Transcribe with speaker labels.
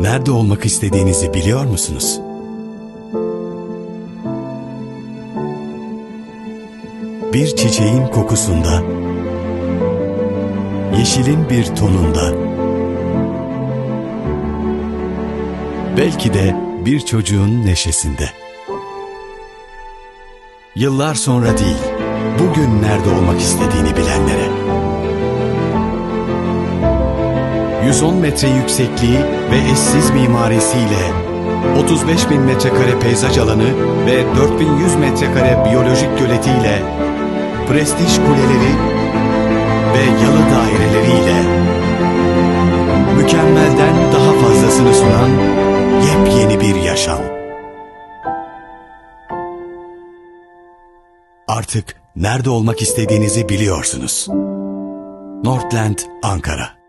Speaker 1: Nerede olmak istediğinizi biliyor musunuz? Bir çiçeğin kokusunda, yeşilin bir tonunda, belki de bir çocuğun neşesinde. Yıllar sonra değil, bugün nerede olmak istediğini bilenlere. 110 metre yüksekliği ve eşsiz mimarisiyle 35 bin metrekare peyzaj alanı ve 4100 metrekare biyolojik göletiyle prestij kuleleri ve yalı daireleriyle mükemmelden daha fazlasını sunan yepyeni bir yaşam. Artık nerede olmak istediğinizi biliyorsunuz. Northland, Ankara